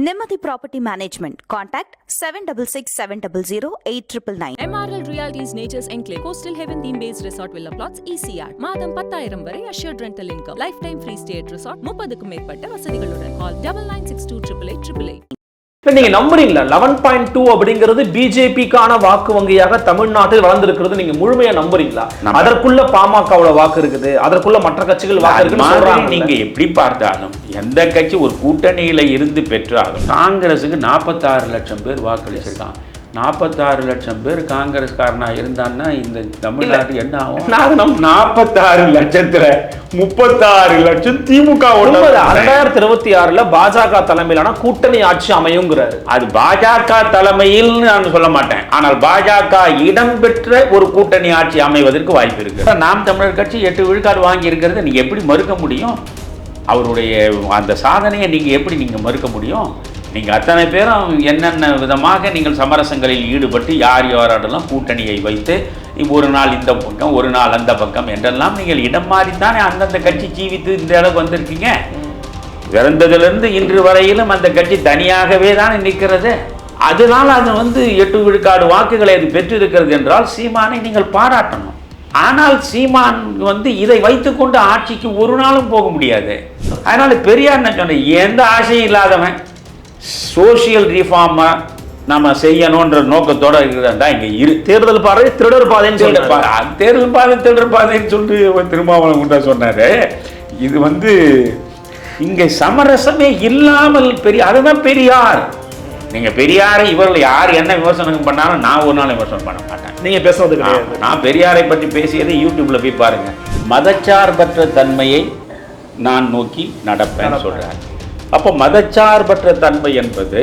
Nimati Property Management. Contact 766 899. MRL Realty's Nature's Enclave, Coastal Heaven theme based resort villa plots, ECR. மாதம் பத்தாயிரம் வரை assured rental income. Lifetime free stay at resort. முப்பதுக்கும் மேற்பட்ட வசதிகளுடன். Call double nine six two triple eight triple eight. இப்ப நீங்க நம்புறீங்களா? Eleven point two அப்படிங்கிறது பிஜேபிக்கான வாக்கு வங்கியாக தமிழ்நாட்டில் வளர்ந்திருக்கிறது நீங்க முழுமையா நம்புறீங்களா. அதற்குள்ள பாமகவோட வாக்கு இருக்குது. அதற்குள்ள மற்ற கட்சிகள் வாக்கு அது இருக்குன்னு மாதிரி சொல்றாங்க. நீங்க எப்படி பார்த்தாலும் எந்த கட்சி ஒரு கூட்டணியில இருந்து பெற்றாலும் காங்கிரஸுக்கு நாற்பத்தாறு லட்சம் பேர் வாக்களிச்சிருக்காங்க. நாற்பத்தாறு லட்சம் பேர் காங்கிரஸ்காரனா இருந்தான்னா இந்த தமிழ்நாடு என்ன ஆகும்? நாற்பத்தாறு லட்சத்துல முப்பத்தாறு லட்சம் திமுக ரெண்டாயிரத்தி இருபத்தி ஆறுல பாஜக தலைமையிலான கூட்டணி ஆட்சி அமையுங்கிறாரு. அது பாஜக தலைமையில் நான் சொல்ல மாட்டேன். ஆனால் பாஜக இடம்பெற்ற ஒரு கூட்டணி ஆட்சி அமைவதற்கு வாய்ப்பு இருக்கு. நாம் தமிழர் கட்சி எட்டு விழுக்காடு வாங்கி இருக்கிறத நீங்க எப்படி மறுக்க முடியும்? அவருடைய அந்த சாதனையை நீங்க எப்படி நீங்க மறுக்க முடியும்? நீங்கள் அத்தனை பேரும் என்னென்ன விதமாக நீங்கள் சமரசங்களில் ஈடுபட்டு யார் யாரோடலாம் கூட்டணியை வைத்து ஒரு நாள் இந்த பக்கம் ஒரு நாள் அந்த பக்கம் என்றெல்லாம் நீங்கள் இடம் மாறித்தானே அந்தந்த கட்சி ஜீவித்து இந்த அளவுக்கு வந்திருக்கீங்க? பிறந்ததிலிருந்து இன்று வரையிலும் அந்த கட்சி தனியாகவே தானே நிற்கிறது. அதனால் அது வந்து எட்டு விழுக்காடு வாக்குகளை அது பெற்றிருக்கிறது என்றால் சீமானை நீங்கள் பாராட்டணும். ஆனால் சீமான் வந்து இதை வைத்துக்கொண்டு ஆட்சிக்கு ஒரு நாளும் போக முடியாது. அதனால பெரியார் என்ன சொன்ன எந்த ஆசையும் இல்லாதவன். சோசியல் ரிஃபார்மை நம்ம செய்யணுன்ற நோக்கத்தோட இருக்கிறதா இங்க இரு. தேர்தல் பாதை திருடர் பாதைன்னு பா- தேர்தல் பாதை தேர்தல் பாதைன்னு சொல்லிட்டு ஒரு திருமாவளவன் கூட சொன்னாரு. இது வந்து இங்க சமரசமே இல்லாமல் பெரிய அதுதான் பெரியார். நீங்க பெரியாரை இவர்கள் யார் என்ன விமர்சனம் பண்ணாலும் நான் ஒரு நாள் விமர்சனம் பண்ண மாட்டேன். நீங்க பேசுறது நான் பெரியாரை பற்றி பேசியதை யூடியூப்ல போய் பாருங்க. மதச்சார்பற்ற தன்மையை நான் நோக்கி நடப்பேன். சொல்றார். அப்போ மதச்சார்பற்ற தன்மை என்பது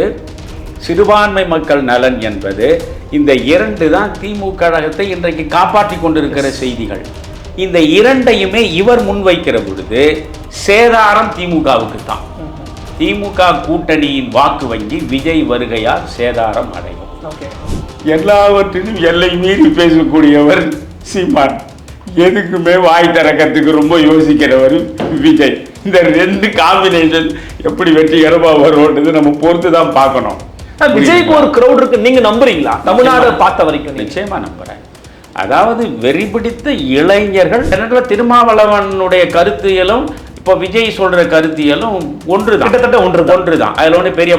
சிறுபான்மை மக்கள் நலன் என்பது இந்த இரண்டு தான் திமுக கழகத்தை இன்றைக்கு காப்பாற்றி கொண்டிருக்கிற செய்திகள். இந்த இரண்டையுமே இவர் முன்வைக்கிற பொழுது சேதாரம் திமுகவுக்கு தான். திமுக கூட்டணியின் வாக்கு வங்கி விஜய் வருகையால் சேதாரம் அடையும். எல்லாவற்றிலும் எல்லை மீறி பேசக்கூடியவர் சீமான். எதுக்குமே வாய் திறக்கிறதுக்கு ரொம்ப யோசிக்கிறவர் விஜய். இந்த ரெண்டு காம்பினேஷன் எப்படி வெற்றிகரமா வரும்ன்றது நம்ம பொறுத்து தான் பார்க்கணும். விஜய்க்கு ஒரு கிரௌட் இருக்கு நீங்க நம்புறீங்களா? தமிழ்நாடு பார்த்த வரைக்கும் நிச்சயமா நம்புறேன். அதாவது வெறி பிடித்த இளைஞர்கள் எனக்கு திருமாவளவனுடைய கருத்தியலும் இப்போ விஜய் சொல்ற கருத்தியலும் ஒன்றுதான். கிட்டத்தட்ட ஒன்றுதான். ஒன்றுதான். அதுல ஒன்றும் பெரிய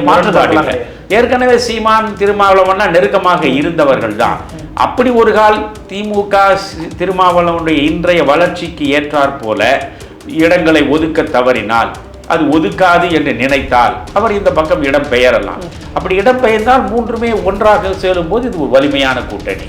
இல்லை ஏற்கனவே சீமான் திருமாவளவன்னா நெருக்கமாக இருந்தவர்கள் தான். அப்படி ஒரு கால் திமுக திருமாவளவனுடைய இன்றைய வளர்ச்சிக்கு ஏற்றாற் போல இடங்களை ஒதுக்க தவறினால் அது ஒதுக்காது என்று நினைத்தால் அவர் இந்த பக்கம் இடம் பெயரலாம். அப்படி இடம் பெயர்ந்தால் மூன்றுமே ஒன்றாக சேரும்போது இது ஒரு வலிமையான கூட்டணி.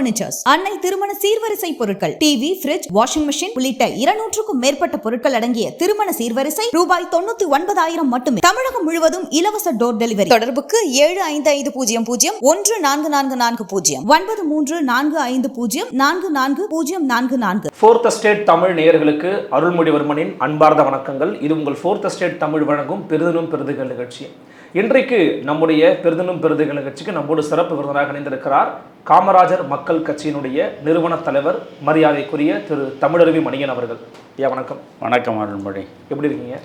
பர்னிச்சர்ஸ் அன்னை திருமண சீர்வரிசை பொருட்கள் டிவி பிரிட்ஜ் வாஷிங் மிஷின் உள்ளிட்ட இருநூற்றுக்கும் மேற்பட்ட பொருட்கள் அடங்கிய திருமண சீர்வரிசை ரூபாய் தொண்ணூத்தி ஒன்பதாயிரம் மட்டுமே. தமிழகம் முழுவதும் இலவச டோர் டெலிவரி தொடர்புக்கு ஏழு ஐந்து ஐந்து பூஜ்ஜியம் பூஜ்ஜியம் ஒன்று நான்கு நான்கு நான்கு பூஜ்ஜியம். ஒன்பது மூன்று நான்கு ஐந்து பூஜ்ஜியம் நான்கு நான்கு பூஜ்ஜியம் நான்கு நான்கு. ஃபோர்த் ஸ்டேட் தமிழ் நேயர்களுக்கு அருள்மொழிவர்மனின் அன்பார்ந்த வணக்கங்கள். இது உங்கள் ஃபோர்த் ஸ்டேட் தமிழ் வழங்கும் பெருதினும் பெருதுகள் நிகழ்ச்சி. இன்றைக்கு நம்முடைய பெருதினும் பெருதுகள் நிகழ்ச்சிக்கு நம்மோடு சிறப்பு விருந்தினராக இணைந்திருக்கிறார் காமராஜர் மக்கள் கட்சியினுடைய நிறுவன தலைவர் மரியாதைக்குரிய திரு தமிழருவி மணியன் அவர்கள். ஐயா வணக்கம். வணக்கம் அருள்மொழி எப்படி இருக்கீங்க?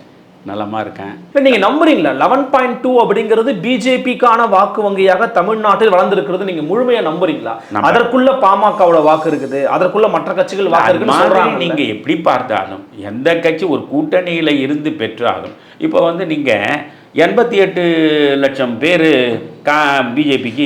நலமா இருக்கேன். இல்ல நீங்க நம்புறீங்களா? லெவன் பாயிண்ட் டூ அப்படிங்கிறது பிஜேபிக்கான வாக்கு வங்கியாக தமிழ்நாட்டில் வளர்ந்திருக்கிறது நீங்க முழுமையா நம்புறீங்களா. அதற்குள்ள பாமகவோட வாக்கு இருக்குது அதற்குள்ள மற்ற கட்சிகள் வாக்கு அது இருக்குன்னு மாதிரி சொல்றாங்க நீங்க எப்படி பார்த்தாலும் எந்த கட்சி ஒரு கூட்டணியில இருந்து பெற்றாலும் இப்போ வந்து நீங்க எண்பத்தி எட்டு லட்சம் பேர் கா பிஜேபிக்கு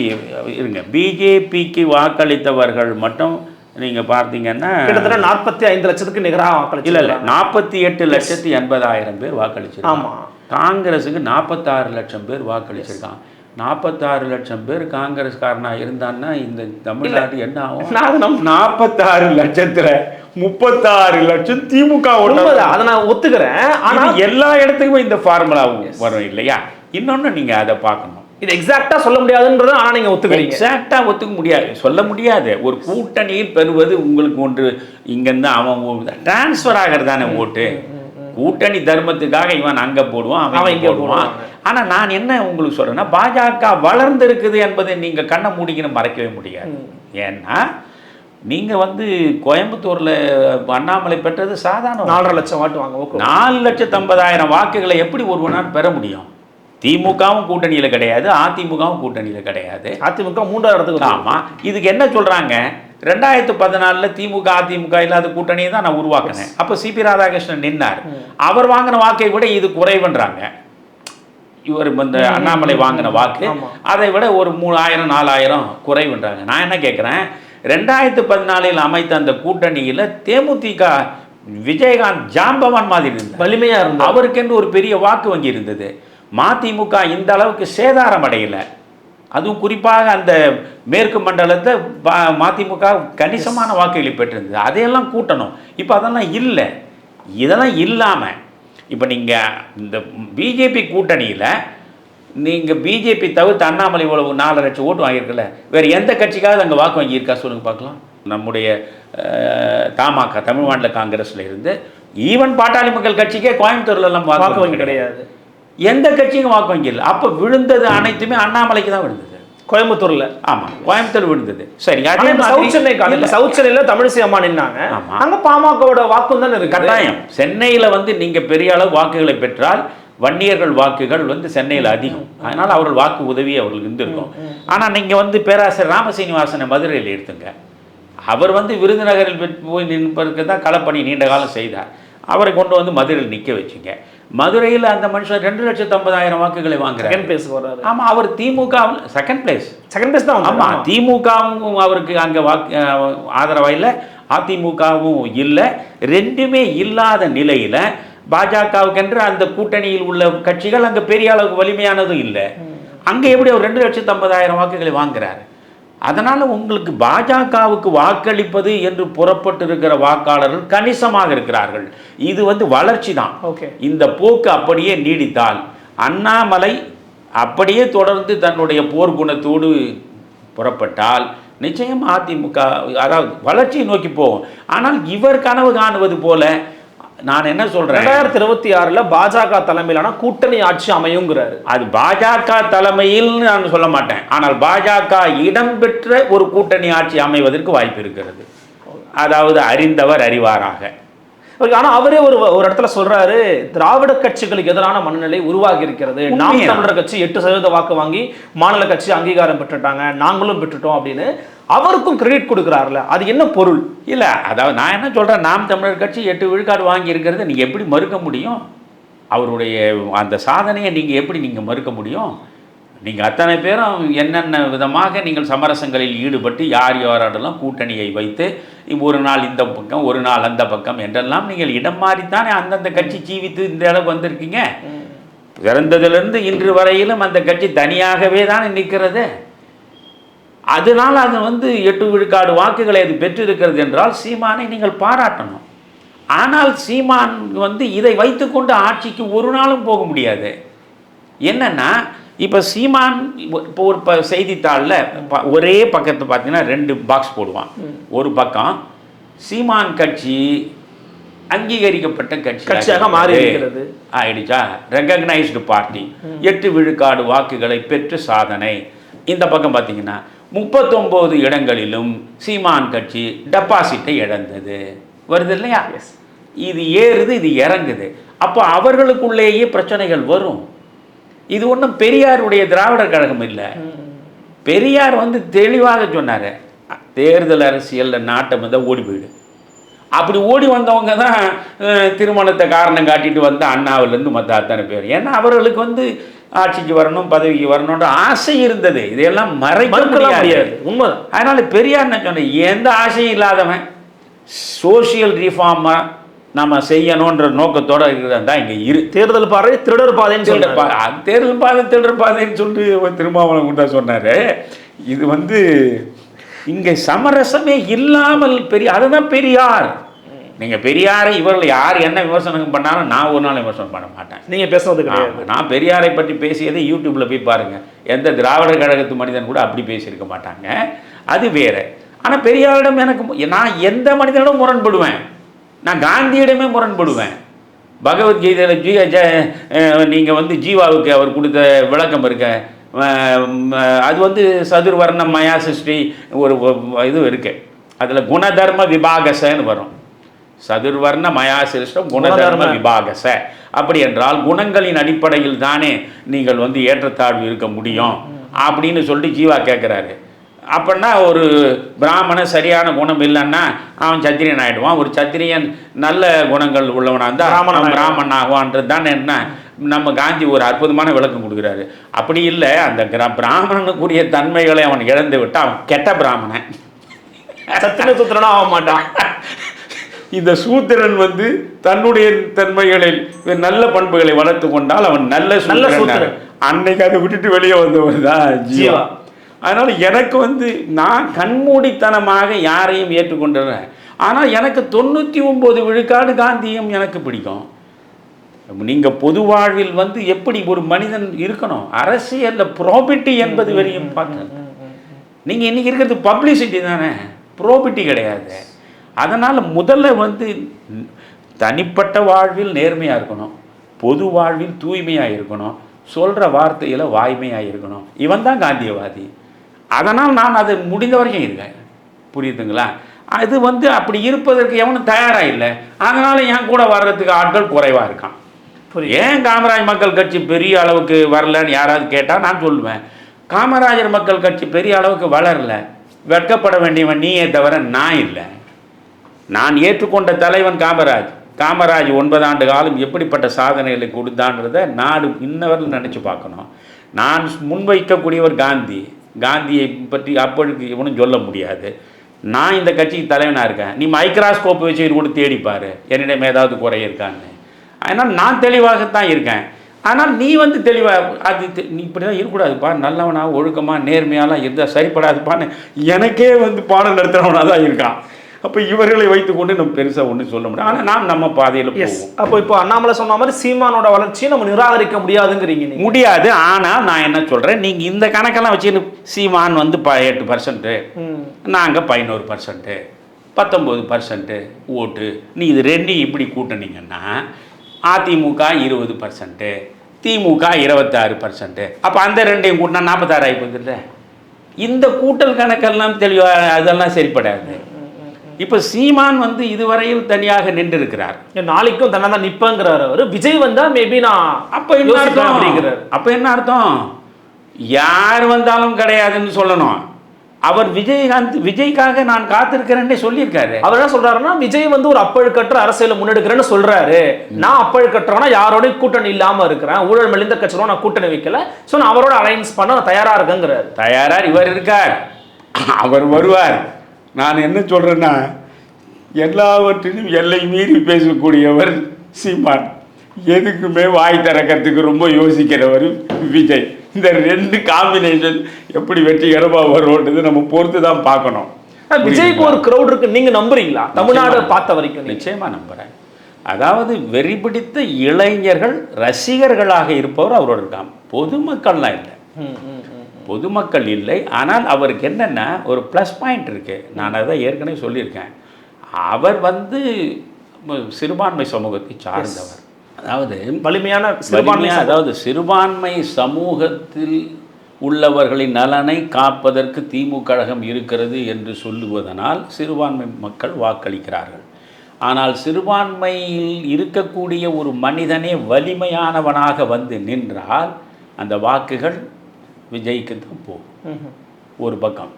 இருங்க. பிஜேபிக்கு வாக்களித்தவர்கள் மட்டும் நீங்க பார்த்தீங்கன்னா கிட்டத்தட்ட நாற்பத்தி ஐந்து லட்சத்துக்கு நிகராக வாக்களிச்சு இல்ல இல்ல. நாற்பத்தி எட்டு லட்சத்தி எண்பதாயிரம் பேர் வாக்களிச்சிருக்காங்க. ஆமா. காங்கிரஸுக்கு நாற்பத்தாறு லட்சம் பேர் வாக்களிச்சிருக்காங்க. நாற்பத்தாறு லட்சம் பேர் காங்கிரஸ்காரனா இருந்தான்னா இந்த தமிழ்நாடு என்ன ஆகும்? நாற்பத்தாறு லட்சத்துல முப்பத்தாறு லட்சம் திமுக அதை நான் ஒத்துக்கிறேன். ஆனா ஆனா எல்லா இடத்துக்குமே இந்த ஃபார்முலா வரும் இல்லையா? இன்னொன்னு நீங்க அதை பார்க்கணும். இது எக்ஸாக்டா சொல்ல முடியாதுன்றது ஆனா நீங்க ஒத்துக்கிறீங்க. எக்ஸாக்டா ஒத்துக்க முடியாது. சொல்ல முடியாது. ஒரு கூட்டணியில் பெறுவது உங்களுக்கு ஒன்று. இங்கேருந்து அவன் டிரான்ஸ்ஃபர் ஆகிறது தானே ஓட்டு. கூட்டணி தர்மத்துக்காக இவன் அங்க போடுவான் அவன் இங்க போடுவான். போடுவான். ஆனா நான் என்ன உங்களுக்கு சொல்றேன்னா பாஜக வளர்ந்து இருக்குது என்பதை நீங்க கண்ணை மூடிக்கணும் மறைக்கவே முடியாது. ஏன்னா நீங்கள் வந்து கோயம்புத்தூரில் அண்ணாமலை பெற்றது சாதாரண நாலரை லட்சம் வாட்டு வாங்க நாலு லட்சத்து ஐம்பதாயிரம் வாக்குகளை எப்படி ஒருவனால் பெற முடியும்? திமுகவும் கூட்டணியில் கிடையாது அதிமுகவும் கூட்டணியில் கிடையாது. அதிமுக மூன்றாவது இடத்துக்கு. ஆமாம் இதுக்கு என்ன சொல்கிறாங்க ரெண்டாயிரத்து பதினாலில் திமுக அதிமுக இல்லாத கூட்டணியை தான் நான் உருவாக்கினேன். அப்போ சிபி ராதாகிருஷ்ணன் நின்னார். அவர் வாங்கின வாக்கை விட இது குறைவுன்றாங்க. இவர் இந்த அண்ணாமலை வாங்கின வாக்கு. அதை விட ஒரு மூணாயிரம் நாலாயிரம் குறைவுன்றாங்க. நான் என்ன கேட்குறேன் ரெண்டாயிரத்து பதினாலில் அமைத்த அந்த கூட்டணியில் தேமுதிக விஜயகாந்த் ஜாம்பவான் மாதிரி இருந்தார். வலிமையா இருந்தா அவருக்கென்று ஒரு பெரிய வாக்கு வங்கி இருந்தது. மதிமுக இந்த அளவுக்கு சேதாரம் அடையல. அதுவும் குறிப்பாக அந்த மேற்கு மண்டலத்தை மதிமுக கணிசமான வாக்குகளை பெற்றிருந்தது. அதையெல்லாம் கூட்டணும். இப்போ அதெல்லாம் இல்லை. இதெல்லாம் இல்லாமல் இப்போ நீங்கள் இந்த பிஜேபி கூட்டணியில் நீங்கள் பிஜேபி தவிர்த்து அண்ணாமலை இவ்வளவு நாலு லட்சம் ஓட்டு வாங்கியிருக்கல வேறு எந்த கட்சிக்காவது அங்கே வாக்கு வாங்கியிருக்கா சொல்லுங்க பார்க்கலாம். நம்முடைய தமாக தமிழ் மாநில காங்கிரஸ்ல இருந்து ஈவன் பாட்டாளி மக்கள் கட்சிக்கே கோயம்புத்தூர்ல எல்லாம் வாக்கு வங்கி கிடையாது. எந்த கட்சிக்கும் வாக்கு வங்கி இல்லை. அப்போ விழுந்தது அனைத்துமே அண்ணாமலைக்கு தான் விழுந்தது. கோயம்புத்தூர்ல. ஆமா கோயம்புத்தூர் விழுந்தது. சரி அதே சவுத் சென்னை காலையில சவுத் சென்னையில தமிழிசை அம்மா நின்னாங்க. அங்க பாமகவோட வாக்கும் தானே இருக்கு கட்டாயம். சென்னையில் வந்து நீங்க பெரிய அளவு வாக்குகளை பெற்றால் வன்னியர்கள் வாக்குகள் வந்து சென்னையில் அதிகம். அதனால் அவர்கள் வாக்கு உதவி அவர்களுக்கு இருந்திருக்கும். ஆனால் நீங்க வந்து பேராசிரியர் ராமசீனிவாசனை மதுரையில் எடுத்துங்க. அவர் வந்து விருதுநகரில் போய் நிற்பதற்கு தான் களப்பணி நீண்ட காலம் செய்தார். அவரை கொண்டு வந்து மதுரையில் நிற்க வச்சுங்க. மதுரையில் அந்த மனுஷன் ரெண்டு லட்சத்து ஐம்பதாயிரம் வாக்குகளை வாங்குறாரு. செகண்ட் பிளேஸ் வர்றாரு ஆமா அவர் DMK second place second place தான் ஆமா வந்தாரு. திமுகவும் அவருக்கு அங்கே வாக்கு அஹ், ஆதரவா இல்லை அதிமுகவும் இல்லை ரெண்டுமே இல்லாத நிலையில பாஜகவுக்கென்று அந்த கூட்டணியில் உள்ள கட்சிகள் அங்கே பெரிய அளவுக்கு வலிமையானதும் இல்லை. அங்கே எப்படி அவர் ரெண்டு லட்சத்து ஐம்பதாயிரம் வாக்குகளை வாங்குறாரு? அதனால உங்களுக்கு பாஜகவுக்கு வாக்களிப்பது என்று புறப்பட்டு இருக்கிற வாக்காளர்கள் கணிசமாக இருக்கிறார்கள். இது வந்து வளர்ச்சி தான். ஓகே. இந்த போக்கு அப்படியே நீடித்தால் அண்ணாமலை அப்படியே தொடர்ந்து தன்னுடைய போர்க்குணத்தோடு புறப்பட்டால் நிச்சயம் அதிமுக அதாவது வளர்ச்சியை நோக்கி போகும். ஆனால் இவர் கனவு காணுவது போல நான் என்ன சொல்றேன்? ரெண்டாயிரத்தி இருபத்தி ஆறுல பாஜக தலைமையிலான கூட்டணி ஆட்சி அமையுங்கிறாரு. அது பாஜக தலைமையில் நான் சொல்ல மாட்டேன். ஆனால் பாஜக இடம்பெற்ற ஒரு கூட்டணி ஆட்சி அமைவதற்கு வாய்ப்பு இருக்கிறது. அதாவது அறிந்தவர் அறிவாராக. ஓகே ஆனா அவரே ஒரு ஒரு இடத்துல சொல்றாரு திராவிட கட்சிகளுக்கு எதிரான மனநிலை உருவாகி இருக்கிறது நாம்? தமிழர் கட்சி எட்டு சதவீத வாக்கு வாங்கி மாநில கட்சி அங்கீகாரம் பெற்றுட்டாங்க நாங்களும் பெற்றுட்டோம் அப்படின்னு அவருக்கும் கிரெடிட் கொடுக்குறாருல அது என்ன பொருள்? இல்லை அதாவது நான் என்ன சொல்கிறேன் நாம் தமிழர் கட்சி எட்டு விழுக்காடு வாங்கி இருக்கிறத நீங்கள் எப்படி மறுக்க முடியும்? அவருடைய அந்த சாதனையை நீங்கள் எப்படி நீங்கள் மறுக்க முடியும்? நீங்கள் அத்தனை பேரும் என்னென்ன விதமாக நீங்கள் சமரசங்களில் ஈடுபட்டு யார் யாரோடலாம் கூட்டணியை வைத்து ஒரு நாள் இந்த பக்கம் ஒரு நாள் அந்த பக்கம் என்றெல்லாம் நீங்கள் இடம் மாறித்தானே அந்தந்த கட்சி ஜீவித்து இந்த அளவுக்கு வந்திருக்கீங்க? பிறந்ததிலிருந்து இன்று வரையிலும் அந்த கட்சி தனியாகவே தானே நிற்கிறது. அதனால் அது வந்து எட்டு விழுக்காடு வாக்குகளை அது பெற்றிருக்கிறது என்றால் சீமானை நீங்கள் பாராட்டணும். ஆனால் சீமான் வந்து இதை வைத்துக்கொண்டு ஆட்சிக்கு ஒரு நாளும் போக முடியாது. என்னன்னா இப்போ சீமான் இப்போ ஒரு ப செய்தித்தாளில் ஒரே பக்கத்தை பார்த்தீங்கன்னா ரெண்டு பாக்ஸ் போடுவான். ஒரு பக்கம் சீமான் கட்சி அங்கீகரிக்கப்பட்ட கட்சி கட்சியாக மாறி இருக்கிறது. ஆயிடுச்சா? ரெகக்னைஸ்டு பார்ட்டி எட்டு விழுக்காடு வாக்குகளை பெற்று சாதனை. இந்த பக்கம் பார்த்தீங்கன்னா முப்பத்தொம்போது இடங்களிலும் சீமான் கட்சி டெபாசிட்டை இழந்தது. வருது இல்லையா? இது ஏறுது இது இறங்குது. அப்போ அவர்களுக்குள்ளேயே பிரச்சனைகள் வரும். இது ஒன்றும் பெரியாருடைய திராவிடர் கழகம் இல்லை. பெரியார் வந்து தெளிவாக சொன்னார் தேர்தல் அரசியலில் நாட்டம் வந்து ஓடி போயிடு. அப்படி ஓடி வந்தவங்க தான் திருமணத்தை காரணம் காட்டிட்டு வந்த அண்ணாவிலேருந்து மற்ற அத்தனை பேர். ஏன்னா அவர்களுக்கு வந்து ஆட்சிக்கு வரணும் பதவிக்கு வரணுன்ற ஆசை இருந்தது. இதையெல்லாம் மறைக்க முடியாது. உண்மைதான். அதனால பெரியார் என்ன சொன்னேன் எந்த ஆசையும் இல்லாதவன் சோஷியல் ரிஃபார்மாக நம்ம செய்யணுன்ற நோக்கத்தோட இருக்கிறதா தான் இங்கே இரு தேர்தல் பாறை திருடர் பாதைன்னு அது தேர்தல் பாதை திருடர் பாதைன்னு சொல்லிட்டு ஒரு திருமாவளவன் கூட சொன்னார். இது வந்து இங்கே சமரசமே இல்லாமல் பெரிய அதுதான் பெரியார். நீங்கள் பெரியாரை இவர்கள் யார் என்ன விமர்சனம் பண்ணாலும் நான் ஒரு நாள் விமர்சனம் பண்ண மாட்டேன். நீங்க பேசுறது கிடையாது. நான் பெரியாரை பற்றி பேசியதை யூடியூப்ல போய் பாருங்க. எந்த திராவிடர் கழகத்து மனிதன் கூட அப்படி பேசியிருக்க மாட்டாங்க. அது வேற. ஆனால் பெரியாரிடம் எனக்கு நான் எந்த மனிதனிடம் முரண்படுவேன்? நான் காந்தியிடமே முரண்படுவேன். பகவத்கீதையில் ஜீ ஜ நீங்கள் வந்து ஜீவாவுக்கு அவர் கொடுத்த விளக்கம் இருக்க. அது வந்து சதுர்வர்ண மயா சிருஷ்டி ஒரு இது இருக்கு. அதில் குணதர்ம விபாகசன்னு வரும். சதுர்வர்ண மயா சிருஷ்டம் குணதர்ம. விபாகச. அப்படி என்றால் குணங்களின் அடிப்படையில் தானே நீங்கள் வந்து ஏற்றத்தாழ்வு இருக்க முடியும். அப்படின்னு சொல்லிட்டு ஜீவா கேட்குறாரு அப்படின்னா ஒரு பிராமணன் சரியான குணம் இல்லைன்னா அவன் சத்திரியன் ஆயிடுவான். ஒரு சத்திரியன் நல்ல குணங்கள் உள்ளவனாக இருந்தால் அவன். பிராமணன் ஆகுவான்றது தானே என்ன? நம்ம காந்தி ஒரு அற்புதமான விளக்கம் கொடுக்குறாரு. அப்படி இல்லை அந்த கிரா பிராமணனுக்குரிய தன்மைகளை அவன் இழந்து விட்டு அவன் கெட்ட பிராமணன். சத்தின சூத்திரனா ஆக மாட்டான். இந்த சூத்திரன் வந்து தன்னுடைய தன்மைகளில் நல்ல பண்புகளை வளர்த்து கொண்டால் அவன் நல்ல நல்ல சூத்திரன். அன்னைக்கு அதை விட்டுட்டு வெளியே வந்தவர் தான் ஜீவா. அதனால் எனக்கு வந்து நான் கண்மூடித்தனமாக யாரையும் ஏற்றுக்கொண்டுறேன் ஆனால் எனக்கு தொண்ணூற்றி ஒம்பது விழுக்காடு காந்தியம் எனக்கு பிடிக்கும். நீங்கள் பொது வாழ்வில் வந்து எப்படி ஒரு மனிதன் இருக்கணும்? அரசியலில் ப்ராபிட்டி என்பது வரையும் பார்க்க. நீங்கள் இன்றைக்கி இருக்கிறது பப்ளிசிட்டி தானே? ப்ராபிட்டி கிடையாது. அதனால் முதல்ல வந்து தனிப்பட்ட வாழ்வில் நேர்மையாக இருக்கணும். பொது வாழ்வில் தூய்மையாக இருக்கணும். சொல்கிற வார்த்தையில் வாய்மையாக இருக்கணும். இவன் தான் காந்தியவாதி. அதனால் நான் அது முடிந்த வரைக்கும் இருக்கேன் புரியுதுங்களா? அது வந்து அப்படி இருப்பதற்கு எவனும் தயாரா இல்லை. அதனால என் கூட வர்றதுக்கு ஆட்கள் குறைவா இருக்கான். ஏன் காமராஜ் மக்கள் கட்சி பெரிய அளவுக்கு வரலன்னு யாராவது கேட்டால் நான் சொல்லுவேன். காமராஜர் மக்கள் கட்சி பெரிய அளவுக்கு வளரல. வெட்கப்பட வேண்டியவன் நீயே தவிர நான் இல்லை. நான் ஏற்றுக்கொண்ட தலைவன் காமராஜ். காமராஜ் ஒன்பது ஆண்டு காலம் எப்படிப்பட்ட சாதனைகளை கொடுத்தான்றதை நாடு இன்னவரில் நினச்சி பார்க்கணும். நான் முன்வைக்கக்கூடியவர் காந்தி. காந்தியை பற்றி அப்பொழுது இவனும் சொல்ல முடியாது. நான் இந்த கட்சிக்கு தலைவனாக இருக்கேன். நீ மைக்ராஸ்கோப் வச்சு இது கூட தேடிப்பார் என்னிடம் ஏதாவது குறை இருக்கான்னு. அதனால் நான் தெளிவாகத்தான் இருக்கேன். ஆனால் நீ வந்து தெளிவாக அது தெ- நீ இப்படி தான் இருக்கக்கூடாதுப்பா. நல்லவனாக ஒழுக்கமாக நேர்மையாலாம் இருந்தால் சரிப்படாதுப்பான்னு எனக்கே வந்து பாடம் நடத்துகிறவனாக தான் இருக்கான். அப்போ இவர்களை வைத்துக்கொண்டு நம்ம பெருசாக ஒன்றும் சொல்ல முடியும் ஆனால் நாம் நம்ம பாதையில் எஸ் போவோம். அப்போ இப்போ அண்ணாமலை சொன்ன மாதிரி சீமானோட வளர்ச்சியை நம்ம நிராகரிக்க முடியாதுங்கிறீங்க முடியாது. ஆனால் நான் என்ன சொல்கிறேன் நீங்கள் இந்த கணக்கெல்லாம் வச்சு சீமான் வந்து ப எட்டு பர்சன்ட்டு. நாங்கள் பதினோரு பர்சன்ட்டு பத்தொம்போது பர்சன்ட்டு ஓட்டு. நீ இது ரெண்டையும் இப்படி கூட்டினீங்கன்னா அதிமுக இருபது பர்சன்ட்டு திமுக இருபத்தாறு பர்சன்ட்டு அப்போ அந்த ரெண்டையும் கூட்டினா நாற்பத்தாறு ஆகி போகுதுல்ல இந்த கூட்டல் கணக்கெல்லாம் தெளிவாக அதெல்லாம் சரிப்படாது. இப்போ சீமான் வந்து இதுவரையில் தனியாக நின்றிருக்கிறார். நாளைக்கும் தன்னை தான் நிப்பங்கிறாரு அவரு. விஜய் வந்தா மேபி நான் அப்போ என்ன அர்த்தம்? அப்படிங்கிறாரு. அப்போ என்ன அர்த்தம்? யார் வந்தாலும் கிடையாதுன்னு சொல்லணும். அவர் விஜயகாந்த் விஜய்க்காக நான் காத்திருக்கிறேன்னே சொல்லியிருக்காரு. அவர் என்ன சொல்றாருன்னா விஜய் வந்து ஒரு அப்பழுக்கற்ற அரசியலை முன்னெடுக்கிறேன்னு சொல்றாரு. நான் அப்பழுக்கற்றவனா யாரோடய கூட்டணி இல்லாம இருக்கிறேன். ஊழல் மெலிந்த கட்சியோட நான் கூட்டணி வைக்கல. சோ நான் அவரோட அலைன்ஸ் பண்ண நான் தயாரா இருக்கேங்கிறாரு. தயாரார் இவர் இருக்கார். அவர் வருவார். நான் என்ன சொல்றேன்னா எல்லாவற்றிலும் எல்லை மீறி பேசக்கூடியவர் சீமான். எதுக்குமே வாய் திறக்கிறதுக்கு ரொம்ப யோசிக்கிறவர் விஜய். இந்த ரெண்டு காம்பினேஷன் எப்படி வெற்றிகரமா வரும்ன்றது நம்ம பொறுத்து தான் பார்க்கணும். விஜய்க்கு ஒரு கிரௌட் இருக்கு நீங்க நம்புறீங்களா? தமிழ்நாடு பார்த்த வரைக்கும் நீங்க? நிச்சயமா நம்புறேன். அதாவது வெறி பிடித்த இளைஞர்கள் ரசிகர்களாக இருப்பவர் அவரோட இருக்கான் பொதுமக்கள்லாம் இல்லை. பொதுமக்கள் இல்லை. ஆனால் அவருக்கு என்னென்னா ஒரு ப்ளஸ் பாயிண்ட் இருக்குது நான் அதை ஏற்கனவே சொல்லியிருக்கேன். அவர் வந்து சிறுபான்மை சமூகத்தை சார்ந்தவர். அதாவது வலிமையான சிறுபான்மை வலிமையா- அதாவது சிறுபான்மை சமூகத்தில் உள்ளவர்களின் நலனை காப்பதற்கு திமுக கழகம் இருக்கிறது என்று சொல்லுவதனால் சிறுபான்மை மக்கள் வாக்களிக்கிறார்கள். ஆனால் சிறுபான்மையில் இருக்கக்கூடிய ஒரு மனிதனே வலிமையானவனாக வந்து நின்றால் அந்த வாக்குகள் விஜய்க்கு தான் போகும். ஒரு பக்கம்.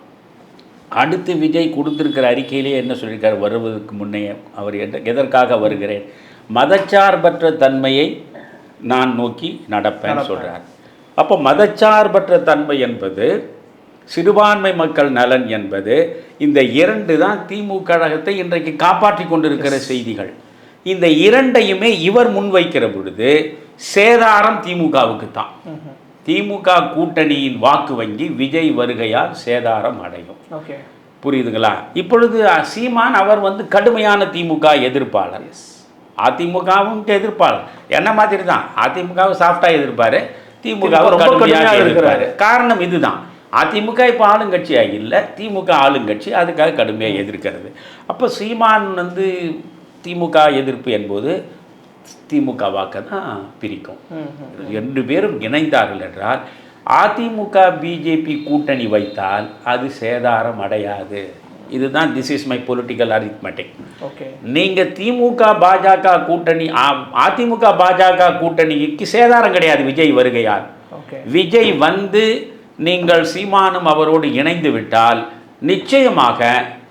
அடுத்து விஜய் கொடுத்திருக்கிற அறிக்கையிலே என்ன சொல்லியிருக்கார்? வருவதற்கு முன்னே அவர் எத- எதற்காக வருகிறேன்? மதச்சார்பற்ற தன்மையை நான் நோக்கி நடப்பேன் சொல்றார். அப்போ மதச்சார்பற்ற தன்மை என்பது சிறுபான்மை மக்கள் நலன் என்பது இந்த இரண்டு தான் திமுக கழகத்தை இன்றைக்கு காப்பாற்றி கொண்டிருக்கிற செய்திகள். இந்த இரண்டையுமே இவர் முன்வைக்கிற பொழுது சேதாரம் திமுகவுக்கு தான் திமுக கூட்டணியின் வாக்கு வங்கி விஜய் வருகையால் சேதாரம் அடையும். புரியுதுங்களா? இப்பொழுது சீமான் அவர் வந்து கடுமையான திமுக எதிர்ப்பாளர். அதிமுகவும் எதிர்ப்பாளர். என்ன மாதிரி தான் அதிமுகவை சாஃப்டாக எதிர்ப்பாரு. திமுக திமுக ரொம்ப கடுமையாக இருக்கிறாரு. காரணம் இதுதான். அதிமுக இப்போ ஆளுங்கட்சியாக இல்லை திமுக ஆளுங்கட்சி அதுக்காக கடுமையாக எதிர்க்கிறது. அப்போ சீமான் வந்து திமுக எதிர்ப்பு என்பது திமுக வாக்கை தான் பிரிக்கும் ரெண்டு பேரும் இணைந்தார்கள் என்றால் அதிமுக பிஜேபி கூட்டணி வைத்தால் அது சேதாரம் அடையாது. இதுதான் this is my political arithmetic okay. நீங்க திமுக பாஜக கூட்டணி அதிமுக பாஜக கூட்டணிக்கு சேதாரம் கிடையாது விஜய் வருகையால். விஜய் வந்து நீங்கள் சீமானும் அவரோடு இணைந்து விட்டால் நிச்சயமாக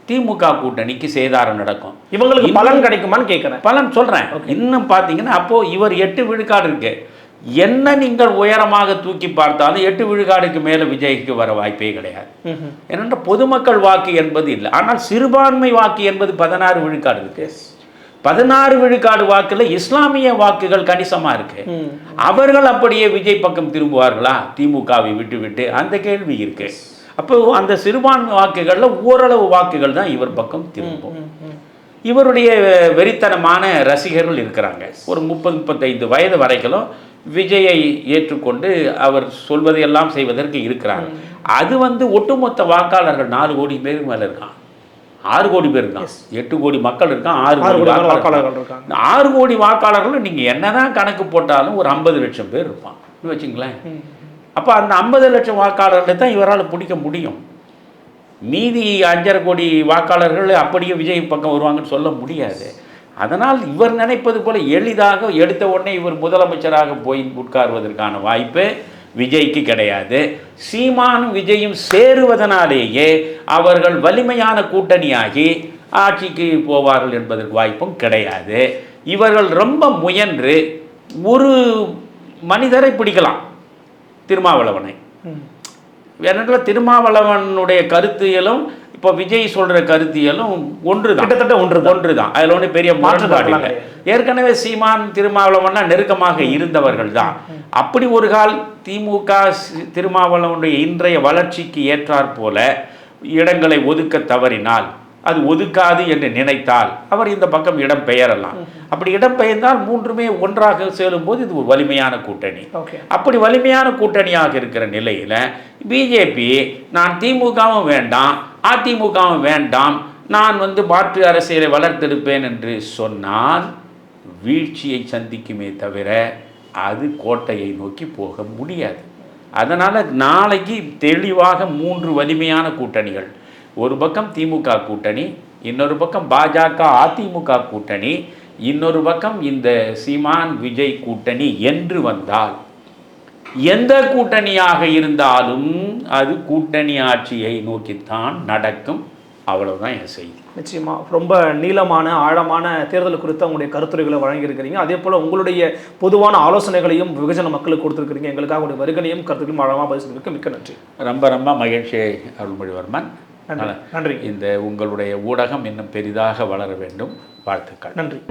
திமுக கூட்டணிக்கு சேதாரம் நடக்கும். இவங்களுக்கு பலன் கிடைக்குமான்னு கேட்குறேன் பலன் சொல்றேன். இன்னும் பார்த்தீங்கன்னா அப்போ இவர் எட்டு விழுக்காடு இருக்கு. என்ன நீங்கள் உயரமாக தூக்கி பார்த்தாலும் எட்டு விழுக்காடுக்கு மேலே விஜய்க்கு வர வாய்ப்பே கிடையாது. ஏனென்ற பொதுமக்கள் வாக்கு என்பது இல்லை. ஆனால் சிறுபான்மை வாக்கு என்பது பதினாறு விழுக்காடு இருக்கு. பதினாறு விழுக்காடு வாக்குல இஸ்லாமிய வாக்குகள் கணிசமா இருக்கு. அவர்கள் அப்படியே விஜய் பக்கம் திரும்புவார்களா? திமுகவை விட்டு விட்டு அந்த கேள்வி இருக்கு. அப்போ அந்த சிறுபான்மை வாக்குகள்ல ஓரளவு வாக்குகள் தான் இவர் பக்கம் திரும்பும். இவருடைய வெறித்தனமான ரசிகர்கள் இருக்கிறாங்க. ஒரு முப்பது முப்பத்தைந்து வயது வரைக்கும் விஜயை ஏற்றுக்கொண்டு அவர் சொல்வதையெல்லாம் செய்வதற்கு இருக்கிறாங்க. அது வந்து ஒட்டுமொத்த வாக்காளர்கள் நாலு கோடி பேருக்கு மேல இருக்கான் ஆறு கோடி பேர் இருக்கான் எட்டு கோடி மக்கள் இருக்கான் ஆறு கோடி வாக்காளர்கள் இருக்காங்க. ஆறு கோடி வாக்காளர்களும் நீங்க என்னதான் கணக்கு போட்டாலும் ஒரு ஐம்பது லட்சம் பேர் இருப்பான் வச்சுங்களேன். அப்போ அந்த ஐம்பது லட்சம் வாக்காளர்களை தான் இவரால் பிடிக்க முடியும். மீதி அஞ்சரை கோடி வாக்காளர்கள் அப்படியே விஜய் பக்கம் வருவாங்கன்னு சொல்ல முடியாது. அதனால் இவர் நினைப்பது போல எளிதாக எடுத்த உடனே இவர் முதலமைச்சராக போய் உட்காருவதற்கான வாய்ப்பு விஜய்க்கு கிடையாது. சீமானும் விஜயும் சேருவதனாலேயே அவர்கள் வலிமையான கூட்டணியாகி ஆட்சிக்கு போவார்கள் என்பதற்கு வாய்ப்பும் கிடையாது. இவர்கள் ரொம்ப முயன்று ஒரு மனிதரை பிடிக்கலாம் திருமாவளவனை. ஏனென்றால் திருமாவளவனுடைய கருத்தியலும் இப்போ விஜய் சொல்ற கருத்தியலும் ஒன்றுதான். கிட்டத்தட்ட ஒன்றுதான். ஒன்றுதான். அதில் ஒன்றும் பெரிய மாற்று மாறுபாடு கருத்துலாம் இல்லை ஏற்கனவே சீமான் திருமாவளவன்னா நெருக்கமாக இருந்தவர்கள் தான் அப்படி ஒரு கால் திமுக திருமாவளவனுடைய இன்றைய வளர்ச்சிக்கு ஏற்றாற் போல இடங்களை ஒதுக்க தவறினால் அது ஒதுக்காது என்று நினைத்தால் அவர் இந்த பக்கம் இடம் பெயரலாம். அப்படி இடம் பெயர்ந்தால் மூன்றுமே ஒன்றாக சேரும்போது இது ஒரு வலிமையான கூட்டணி. அப்படி வலிமையான கூட்டணியாக இருக்கிற நிலையில் பிஜேபி நான் திமுகவும் வேண்டாம் அதிமுகவும் வேண்டாம் நான் வந்து மாற்று அரசியலை வளர்த்தெடுப்பேன் என்று சொன்னால் வீழ்ச்சியை சந்திக்குமே தவிர அது கோட்டையை நோக்கி போக முடியாது. அதனால் நாளைக்கு தெளிவாக மூன்று வலிமையான கூட்டணிகள். ஒரு பக்கம் திமுக கூட்டணி இன்னொரு பக்கம் பாஜக அதிமுக கூட்டணி இன்னொரு பக்கம் இந்த சீமான் விஜய் கூட்டணி என்று வந்தால் எந்த கூட்டணியாக இருந்தாலும் அது கூட்டணி ஆட்சியை நோக்கித்தான் நடக்கும். அவ்வளவுதான் என் செய்தி. நிச்சயமா. ரொம்ப நீளமான ஆழமான தேர்தல் குறித்து உங்களுடைய கருத்துரைகளை வழங்கியிருக்கிறீங்க. அதே போல உங்களுடைய பொதுவான ஆலோசனைகளையும் வெகுஜன மக்களுக்கு கொடுத்துருக்கிறீங்க. எங்களுக்காக உங்களுடைய வருகனையும் கருத்துக்களையும் ஆழமாக பதிவு மிக்க நன்றி. ரொம்ப ரொம்ப மகிழ்ச்சி அருள்மொழிவர்மன். நன்றி. இந்த உங்களுடைய ஊடகம் இன்னும் பெரிதாக வளர வேண்டும். வாழ்த்துக்கள். நன்றி.